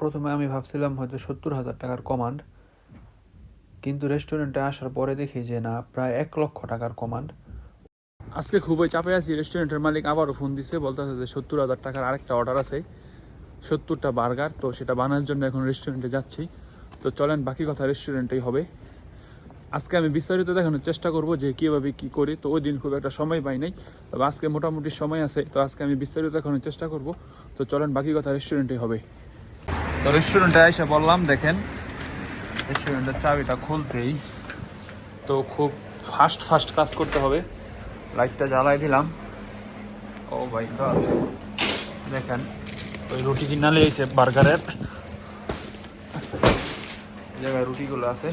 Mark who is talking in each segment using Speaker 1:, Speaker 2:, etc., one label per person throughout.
Speaker 1: প্রথমে আমি ভাবছিলাম হয়তো সত্তর হাজার টাকার কমান্ড কিন্তু রেস্টুরেন্টে আসার পরে দেখি যে না, প্রায় এক লক্ষ টাকার কমান্ড আজকে খুবই চাপে আছি রেস্টুরেন্টের মালিক আবারও ফোন দিছে, বলতেছে যে সত্তর হাজার টাকার আরেকটা অর্ডার আছে। সত্তরটা বার্গার তো সেটা বানানোর জন্য এখন রেস্টুরেন্টে যাচ্ছি। তো চলেন, বাকি কথা রেস্টুরেন্টেই হবে। আজকে আমি বিস্তারিত দেখানোর চেষ্টা করব যে কীভাবে কী করি। তো ওই দিন খুব একটা সময় পাই নাই, তবে আজকে মোটামুটি সময় আছে, তো আজকে আমি বিস্তারিত দেখানোর চেষ্টা করব। তো চলেন, বাকি কথা রেস্টুরেন্টেই হবে। তো রেস্টুরেন্টে এসে বললাম, দেখেন রেস্টুরেন্টের চাবিটা খুলতেই তো খুব ফাস্ট ফাস্ট কাজ করতে হবে। লাইটটা জ্বালাই দিলাম। ও ভাই দেখেন, ওই রুটি কিনালে এসে বার্গারের জায়গায় রুটিগুলো আছে।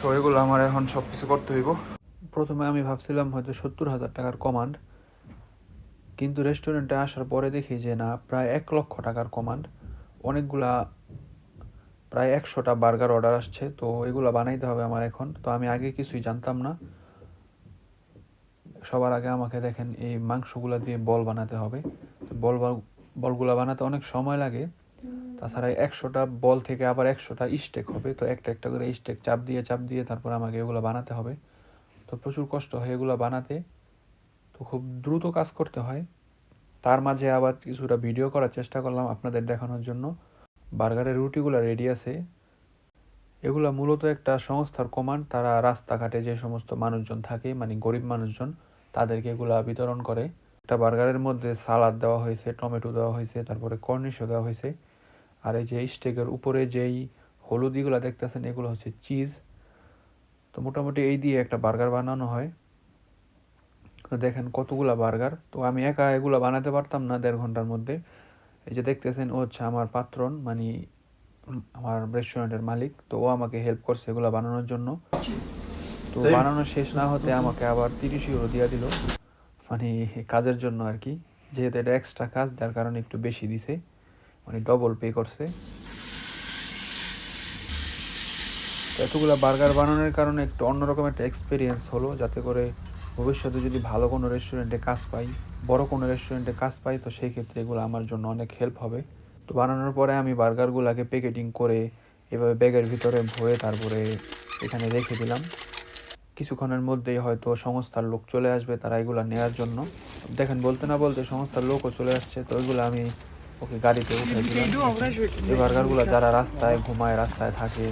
Speaker 1: তো এগুলো আমার এখন সব কিছু করতে হইব। প্রথমে আমি ভাবছিলাম হয়তো সত্তর হাজার টাকার কমান্ড কিন্তু রেস্টুরেন্টে আসার পরে দেখি যে না, প্রায় এক লক্ষ টাকার কমান্ড অনেকগুলা, প্রায় একশোটা বার্গার অর্ডার আসছে, তো এগুলো বানাইতে হবে আমার এখন। তো আমি আগে কিছুই জানতাম না। সবার আগে আমাকে দেখেন, এই মাংসগুলা দিয়ে বল বানাতে হবে। বল- বলগুলা বানাতে অনেক সময় লাগে। তাছাড়া একশোটা বল থেকে আবার একশোটা স্টেক হবে। তো একটা একটা করে স্টেক চাপ দিয়ে চাপ দিয়ে তারপর আমাকে এগুলো বানাতে হবে। তো প্রচুর কষ্ট হয় এগুলো বানাতে। তো খুব দ্রুত কাজ করতে হয়। তার মাঝে আবার কিছুটা ভিডিও করার চেষ্টা করলাম আপনাদের দেখানোর জন্য। বার্গারের রুটিগুলো রেডি আছে। এগুলা মূলত একটা সংস্থার কমান্ড তারা রাস্তাঘাটে যে সমস্ত মানুষজন থাকে মানে গরিব মানুষজন, তাদেরকে এগুলা বিতরণ করে। একটা বার্গারের মধ্যে সালাদ দেওয়া হয়েছে, টমেটো দেওয়া হয়েছে, তারপরে কর্নিশও দেওয়া হয়েছে। আর এই যে স্টেকের উপরে যেই হলুদিগুলো দেখতেছেন, এগুলো হচ্ছে চিজ তো মোটামুটি এই দিয়ে একটা বার্গার বানানো হয়। তো দেখেন কতগুলা বার্গার। তো আমি একা এগুলা বানাতে পারতাম না দেড় ঘণ্টার মধ্যে। এই যে দেখতেছেন ও হচ্ছে আমার পাত্রন মানে আমার রেস্টুরেন্টের মালিক। তো ও আমাকে হেল্প করছে এগুলো বানানোর জন্য। তো বানানো শেষ না হতে আমাকে আবার তিরিশ ইউরো দিয়ে দিল। মানে কাজের জন্য আর কি। যেহেতু এটা এক্সট্রা কাজ যার কারণে একটু বেশি দিছে। মানে ডবল পে করছে। এতগুলা বার্গার বানানোর কারণে একটু অন্যরকম একটা এক্সপিরিয়েন্স হলো যাতে করে ভবিষ্যতে যদি ভালো কোনো রেস্টুরেন্টে কাজ পাই বড় কোনো রেস্টুরেন্টে কাজ পাই তো সেই ক্ষেত্রে এগুলো আমার জন্য অনেক হেল্প হবে। তো বানানোর পরে আমি বার্গারগুলোকে প্যাকেটিং করে এভাবে ব্যাগের ভিতরে ভরে তারপরে এখানে রেখে দিলাম। কিছুক্ষণের মধ্যেই হয়তো সংস্থার লোক চলে আসবে তারা এগুলো নেওয়ার জন্য। দেখেন বলতে না বলতে সংস্থার লোকও চলে আসছে তো ওইগুলো আমি ওকে গাড়িতে উঠে দিলাম। এই বার্গারগুলো যারা রাস্তায় ঘুমায় রাস্তায় থাকে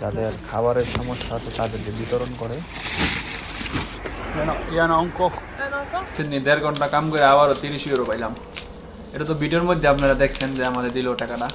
Speaker 1: যাদের খাবারের সমস্যা আছে তাদেরকে বিতরণ করে। ইয়ান অঙ্ক
Speaker 2: Un
Speaker 1: দেড় ঘণ্টা কাম করে আবারও তিরিশ ইউরো পাইলাম। এটা তো ভিডিওর মধ্যে আপনারা দেখছেন যে আমাদের দিল টাকাটা।